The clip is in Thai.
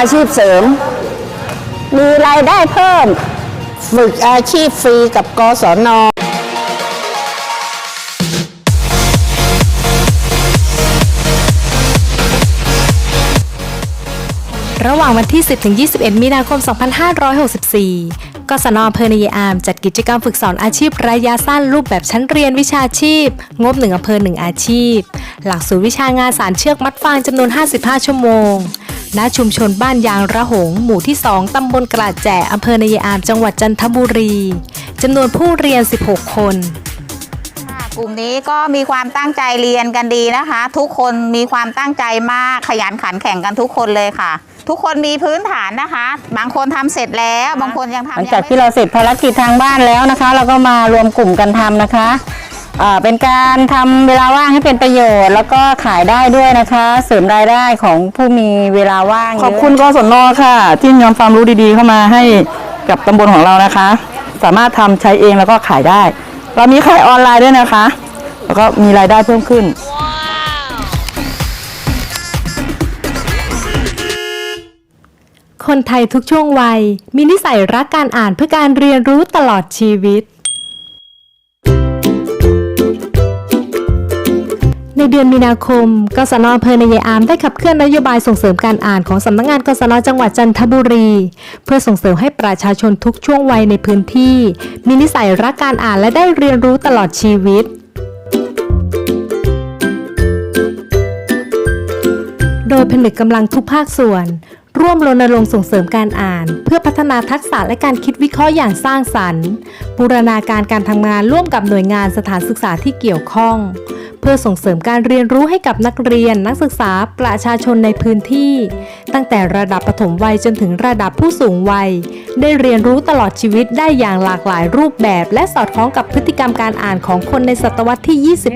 อาชีพเสริม มีรายได้เพิ่ม ฝึกอาชีพฟรีกับกศนระหว่างวันที่ 10 ถึง 21 มีนาคม 2564 กศนอำเภอเนยอาม จัดกิจกรรมฝึกสอนอาชีพระยะสั้นรูปแบบชั้นเรียนวิชาชีพ งบ1อำเภอ 1 อาชีพ หลักสูตรวิชางานสารเชือกมัดฟางจำนวน 55 ชั่วโมง ณชุมชนบ้านยางระหง หมู่ที่ 2 ตำบลกระแจอำเภอเนยอามจังหวัดจันทบุรีจำนวนผู้เรียน 16 คนค่ะกลุ่มนี้ก็มีความตั้งใจเรียนกันดีนะคะ ทุกคนมีความตั้งใจมากขยันขันแข่งกันทุกคนเลยค่ะ ทุกคนมีพื้นฐานนะคะ บางคนทำเสร็จแล้ว บางคนยังทำหลังยัจากไม่ที่เราเสร็จภารกิจทางบ้านแล้วนะคะ เราก็มารวมกลุ่มกันทำนะคะ อ่าเป็นการทำเวลาว่างให้เป็นประโยชน์ แล้วก็ขายได้ด้วยนะคะ เสริมรายได้ของผู้มีเวลาว่างขอบคุณกศนค่ะ ที่นำความรู้ดีๆเข้ามาให้กับตำบลของเรานะคะ สามารถทำใช้เองแล้วก็ขายได้ เรามีขายออนไลน์ด้วยนะคะ แล้วก็มีรายได้เพิ่มขึ้น คนไทยทุกช่วงวัย มีนิสัยรักการอ่านเพื่อการเรียนรู้ตลอดชีวิต ในเดือนมีนาคมกศนอำเภอในยายอามได้ขับเคลื่อนนโยบายส่งเสริมการอ่านของสำนักงานกศนจังหวัดจันทบุรี เพื่อส่งเสริมให้ประชาชนทุกช่วงวัยในพื้นที่ มีนิสัยรักการอ่านและได้เรียนรู้ตลอดชีวิตโดยผนึกกำลังทุกภาคส่วน ร่วมรณรงค์ส่งเสริมการอ่าน เพื่อพัฒนาทักษะและการคิดวิเคราะห์อย่างสร้างสรรค์ บูรณาการการทำงานร่วมกับหน่วยงานสถานศึกษาที่เกี่ยวข้อง เพื่อส่งเสริมการเรียนรู้ให้กับนักเรียนนักศึกษาประชาชนในพื้นที่ ตั้งแต่ระดับปฐมวัยจนถึงระดับผู้สูงวัย ได้เรียนรู้ตลอดชีวิตได้อย่างหลากหลายรูปแบบ และสอดคล้องกับพฤติกรรมการอ่านของคนในศตวรรษที่ 21